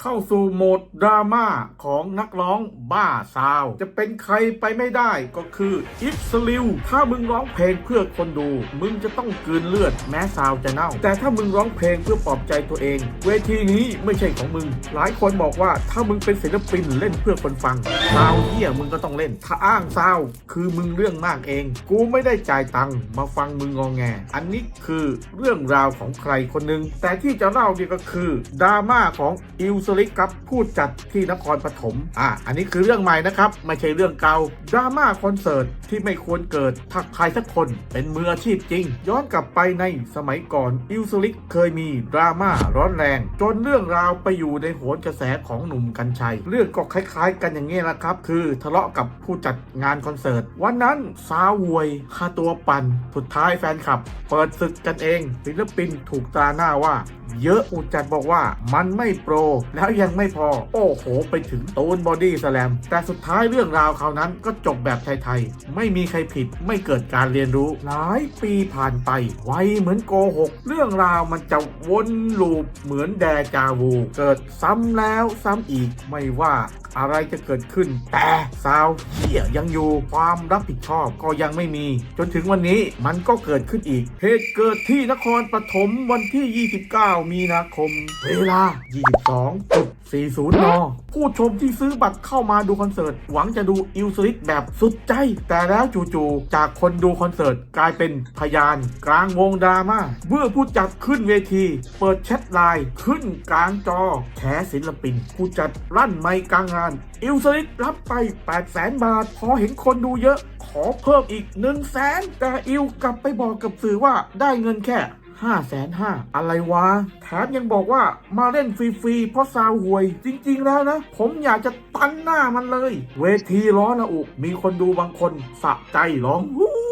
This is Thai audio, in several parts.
เข้าสู่โหมดดราม่าของนักร้องบ้าซาว จะเป็นใครไปไม่ได้ก็คืออิฟสลิวถ้ามึงร้องเพลงเพื่อคนดู มึงจะต้องกืนเลือดแม้ซาวจะเน่า แต่ถ้ามึงร้องเพลงเพื่อปลอบใจตัวเอง เวทีนี้ไม่ใช่ของมึง หลายคนบอกว่าถ้ามึงเป็นศิลปินเล่นเพื่อคนฟังซาวเฮียมึงก็ต้องเล่น ถ้าอ้างซาวคือมึงเรื่องมากเอง กูไม่ได้จ่ายตังค์มาฟังมึงงองแง อันนี้คือเรื่องราวของใครคนหนึ่งแต่ที่จะเล่าเนี่ยก็คือดราม่าของอิลสลิกครับผู้จัดที่นครปฐมอะอันนี้คือเรื่องใหม่นะครับ ไม่ใช่เรื่องเก่าดราม่าคอนเสิร์ตที่ไม่ควรเกิดถ้าใครสักคนเป็นมืออาชีพจริง ย้อนกลับไปในสมัยก่อนอิลสลิกเคยมีดราม่าร้อนแรง จนเรื่องราวไปอยู่ในโหนกระแสของหนุ่มกัญชัย เรื่องก็คล้ายๆ กันอย่างนี้แหละครับ คือทะเลาะกับผู้จัดงานคอนเสิร์ต วันนั้นสาวยค่าตัวปั่นสุดท้ายแฟนคลับ เปิดศึกกันเองศิลปินถูกตาหน้าว่า เยอะอุจัดบอกว่ามันไม่โปร แล้วยังไม่พอ โอ้โห ไปถึงตูนบอดี้สแลม แต่สุดท้ายเรื่องราวคราวนั้นก็จบแบบไทยๆ ไม่มีใครผิดไม่เกิดการเรียนรู้ หลายปีผ่านไปไวเหมือนโกหก เรื่องราวมันจะวนลูปเหมือนแดจาวู เกิดซ้ำแล้วซ้ำอีกไม่ว่าอะไรจะเกิดขึ้น แต่ซาวเฮียยังอยู่ความรับผิดชอบก็ยังไม่มี จนถึงวันนี้มันก็เกิดขึ้นอีก เหตุเกิดที่นครปฐมวันที่ 29มีนาคม เวลา 22.40 น ผู้ชมที่ซื้อบัตรเข้ามาดูคอนเสิร์ต หวังจะดูอิลสลิกแบบสุดใจ แต่แล้วจู่ๆ จากคนดูคอนเสิร์ตกลายเป็นพยาน กลางวงดราม่าเมื่อผู้จัดขึ้นเวที เปิดแชทไลน์ขึ้นกลางจอแฉศิลปิน ผู้จัดลั่นไมค์กลางงาน อิลสลิกรับไป 8 0 0แสนบาท พอเห็นคนดูเยอะ ขอเพิ่มอีก1 0 0 0 0แสนแต่อิลกลับไปบอกกับสื่อว่าได้เงินแค่ ห้าแสนห้าอะไรวะแถมยังบอกว่ามาเล่นฟรีๆเพราะซาวหวย จริงๆแล้วนะ ผมอยากจะตันหน้ามันเลย เวทีร้อนนะอุมีคนดูบางคนสะใจร้องวู้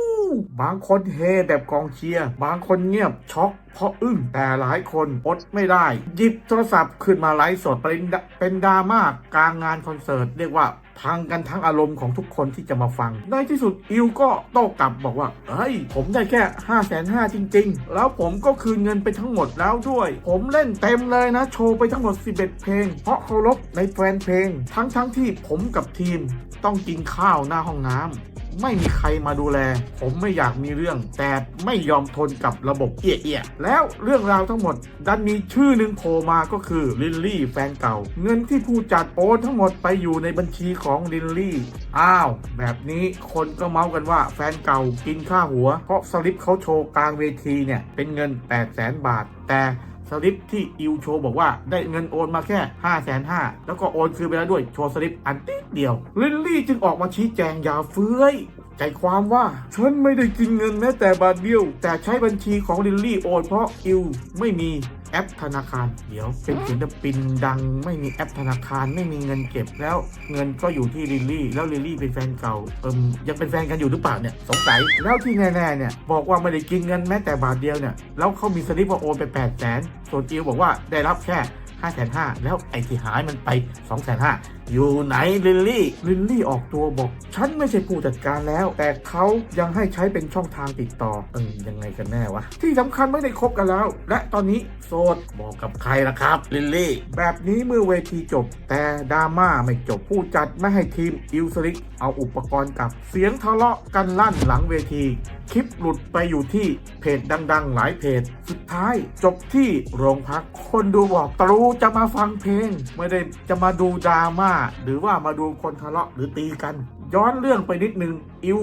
บางคนเฮแบบกองเชียร์ บางคนเงียบช็อกเพราะอึ้งแต่หลายคนอดไม่ได้หยิบโทรศัพท์ขึ้นมาไลฟ์สดเป็นดเป็นดราม่ากลางงานคอนเสิร์ตเรียกว่าพังกันทั้งอารมณ์ของทุกคนที่จะมาฟัง ในที่สุดอิวก็โต้กลับบอกว่า เฮ้ย ผมได้แค่ 5 5 0 0 0จริง ๆ แล้วผมก็คืนเงินไปทั้งหมดแล้วด้วย ผมเล่นเต็มเลยนะ โชว์ไปทั้งหมด 11 เพลง เพราะเคารพในแฟนเพลง ทั้งๆทที่ผมกับทีมต้องกินข้าวหน้าห้องน้ำ ไม่มีใครมาดูแล ผมไม่อยากมีเรื่อง แต่ไม่ยอมทนกับระบบเอี้ยๆแล้วเรื่องราวทั้งหมด ดันมีชื่อหนึ่งโผล่มาก็คือลิลลี่แฟนเก่า เงินที่ผู้จัดโอนทั้งหมดไปอยู่ในบัญชีของลิลลี่ อ้าว แบบนี้คนก็เมาส์กันว่าแฟนเก่ากินค่าหัว เพราะสลิปเขาโชว์กลางเวทีเนี่ยเป็นเงิน8 0 0แสนบาท แต่ สลิปที่อิวโชว์บอกว่าได้เงินโอนมาแค่ 5 5 0 0 0แล้วก็โอนคืนไปแล้วด้วยโชว์สลิปอันติดเดียว ลิลลี่จึงออกมาชี้แจงอยาเฟื้อยใจความว่าฉันไม่ได้กินเงินแม้แต่บาทเดียว แต่ใช้บัญชีของลิลลี่โอนเพราะอิวไม่มี แอปธนาคาร เดี๋ยวเป็นศิลปินดังไม่มีแอปธนาคารไม่มีเงินเก็บแล้วเงินก็อยู่ที่ลิลลี่ แล้วลิลลี่เป็นแฟนเก่าเอิมยังเป็นแฟนกันอยู่หรือเปล่าเนี่ยสงสัยแล้วที่แน่ๆเนี่ยบอกว่าไม่ได้กินเงินแม้แต่บาทเดียวเนี่ยแล้วเขามีสลิปว่าโอนไป8 0 0แสนส่วนอิวบอกว่าได้รับแค่5 5 0 0 0แล้วไอ้ที่หายมันไป2 5 0 0 0 อยู่ไหนลิลลี่ ลิลลี่ออกตัวบอก ฉันไม่ใช่ผู้จัดการแล้ว แต่เขายังให้ใช้เป็นช่องทางติดต่อเออยังไงกันแน่วะ ที่สำคัญไม่ได้คบกันแล้ว และตอนนี้โสดบอกกับใครล่ะครับ ลิลลี่ แบบนี้เมื่อเวทีจบ แต่ดราม่าไม่จบผู้จัดไม่ให้ทีมอิลสลิกเอาอุปกรณ์กลับเสียงทะเลาะกันลั่นหลังเวทีคลิปหลุดไปอยู่ที่เพจดังๆ หลายเพจ สุดท้ายจบที่โรงพัก คนดูบอกตรูจะมาฟังเพลง ไม่ได้จะมาดูดราม่าหรือว่ามาดูคนทะเลาะหรือตีกัน ย้อนเรื่องไปนิดนึง อิว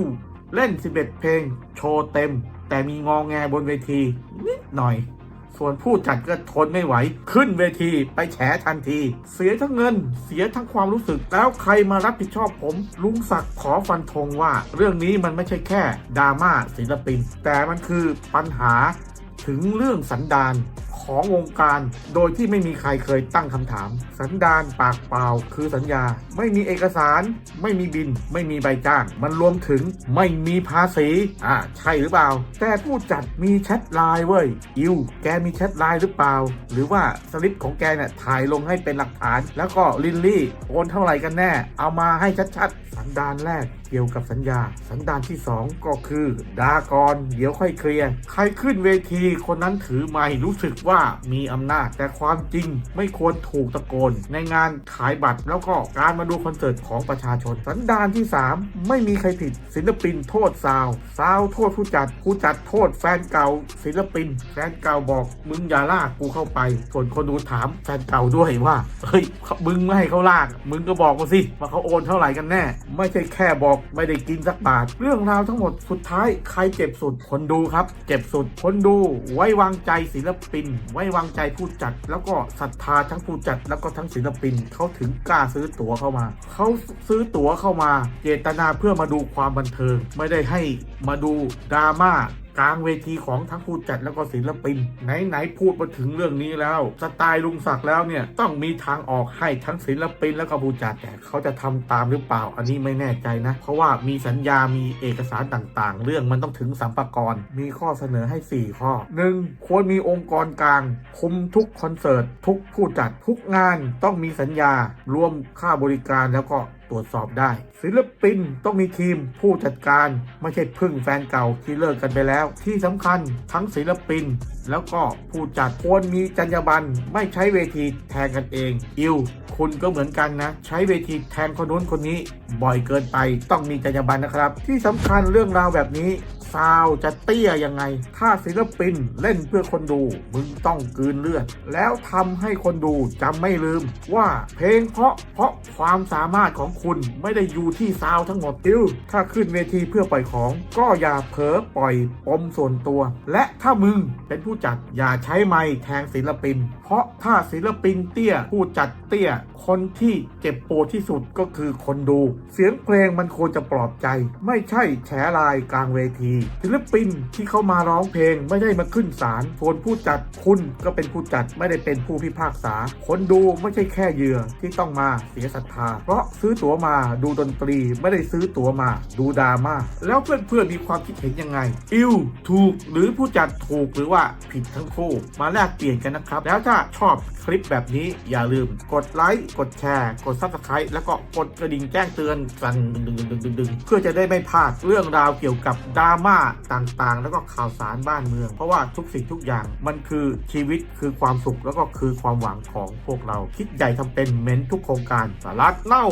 เล่น 11 เพลง โชว์เต็ม แต่มีงองแงบนเวที นิดหน่อย ส่วนผู้จัดก็ทนไม่ไหว ขึ้นเวทีไปแฉทันที เสียทั้งเงิน เสียทั้งความรู้สึก แล้วใครมารับผิดชอบผม ลุงศักดิ์ขอฟันธงว่า เรื่องนี้มันไม่ใช่แค่ดราม่าศิลปิน แต่มันคือปัญหาถึงเรื่องสันดาน ของวงการ โดยที่ไม่มีใครเคยตั้งคำถาม สันดานปากเปล่าคือสัญญา ไม่มีเอกสาร ไม่มีบิน ไม่มีใบจ้าง มันรวมถึงไม่มีภาษีอ่าใช่หรือเปล่า แต่ผู้จัดมีแชทไลน์เว้ยอิวแกมีแชทไลน์หรือเปล่า หรือว่าสลิปของแกเนี่ยถ่ายลงให้เป็นหลักฐาน แล้วก็ลินลี่โอนเท่าไหร่กันแน่ เอามาให้ชัดๆสันดานแรกเกี่ยวกับสัญญา สันดานที่ 2 ก็คือดากอนเดี๋ยวค่อยเคลียร์ใครขึ้นเวทีคนนั้นถือไม้รู้สึกว่าว่ามีอำนาจ แต่ความจริงไม่ควรถูกตะโกน ในงานขายบัตรแล้วก็การมาดูคอนเสิร์ตของประชาชน สันดานที่ 3 ไม่มีใครผิด ศิลปินโทษซาวซาวโทษผู้จัดผู้จัดโทษแฟนเก่า ศิลปิน แฟนเก่าบอกมึงอย่าลากกูเข้าไป ส่วนคนดูถามแฟนเก่าด้วยว่าเฮ้ยมึงไม่ให้เขาลาก มึงก็บอกมาสิว่าเขาโอนเท่าไหร่กันแน่ ไม่ใช่แค่บอกไม่ได้กินสักบาท เรื่องราวทั้งหมดสุดท้ายใครเจ็บสุดคนดูครับ เจ็บสุดคนดูไว้วางใจศิลปินไว้วางใจผู้จัด แล้วก็ศรัทธาทั้งผู้จัด แล้วก็ทั้งศิลปินเขาถึงกล้าซื้อตั๋วเข้ามา เขาซื้อตั๋วเข้ามา เจตนาเพื่อมาดูความบันเทิง ไม่ได้ให้มาดูดราม่า กลางเวทีของทั้งผู้จัดแล้วก็ศิลปิน ไหนๆพูดมาถึงเรื่องนี้แล้ว สไตล์ลุงศักดิ์แล้วเนี่ยต้องมีทางออกให้ทั้งศิลปินแล้วก็ผู้จัดแต่เขาจะทำตามหรือเปล่า อันนี้ไม่แน่ใจนะ เพราะว่ามีสัญญามีเอกสารต่างๆ เรื่องมันต้องถึงสัมปกรมีข้อเสนอให้ 4 ข้อ 1. ควรมีองค์กรกลาง คุมทุกคอนเสิร์ตทุกผู้จัดทุกงานต้องมีสัญญา รวมค่าบริการแล้วก็ ตรวจสอบได้ ศิลปินต้องมีทีมผู้จัดการ ไม่ใช่พึ่งแฟนเก่าที่เลิกกันไปแล้ว ที่สำคัญทั้งศิลปิน แล้วก็ผู้จัดควรมีจรรยาบรรณไม่ใช้เวทีแทนกันเอง อิวคุณก็เหมือนกันนะ ใช้เวทีแทนคนนู้นคนนี้ บ่อยเกินไปต้องมีจรรยาบรรณนะครับ ที่สำคัญเรื่องราวแบบนี้ ซาวจะเตี้ยยังไง ถ้าศิลปินเล่นเพื่อคนดูมึงต้องกืนเลือด แล้วทำให้คนดูจำไม่ลืม ว่าเพลงเพราะเพราะความสามารถของคุณไม่ได้อยู่ที่ซาวทั้งหมดติวถ้าขึ้นเวทีเพื่อปล่อยของ ก็อย่าเผลอปล่อยปมส่วนตัว และถ้ามึงเป็นผู้จัดอย่าใช้ไม้แทงศิลปิน เพราะถ้าศิลปินเตี้ยผู้จัดเตี้ย คนที่เจ็บปวดที่สุดก็คือคนดู เสียงเพลงมันควรจะปลอบใจ ไม่ใช่แฉลายกลางเวทีศิลปินที่เขามาร้องเพลงไม่ได้มาขึ้นศาลส่วนผู้จัดคุณก็เป็นผู้จัดไม่ได้เป็นผู้พิพากษา คนดูไม่ใช่แค่เหยื่อที่ต้องมาเสียศรัทธา เพราะซื้อตั๋วมาดูดนตรีไม่ได้ซื้อตั๋วมา ดูดราม่าแล้วเพื่อนๆมีความคิดเห็นยังไง อิวถูกหรือผู้จัดถูกหรือว่าผิดทั้งคู่ มาแลกเปลี่ยนกันนะครับ แล้วถ้าชอบคลิปแบบนี้อย่าลืมกดไลค์กดแชร์ กด subscribe แล้วก็กดกระดิ่งแจ้งเตือนกันดึงดึงดึงดึงเพื่อจะได้ไม่พลาดเรื่องราวเกี่ยวกับดราม่าต่างๆ แล้วก็ข่าวสารบ้านเมือง เพราะว่าทุกสิ่งทุกอย่างมันคือชีวิตคือความสุขแล้วก็คือความหวังของพวกเราคิดใหญ่ทำเป็นเม้นทุกโครงการสาระเล่า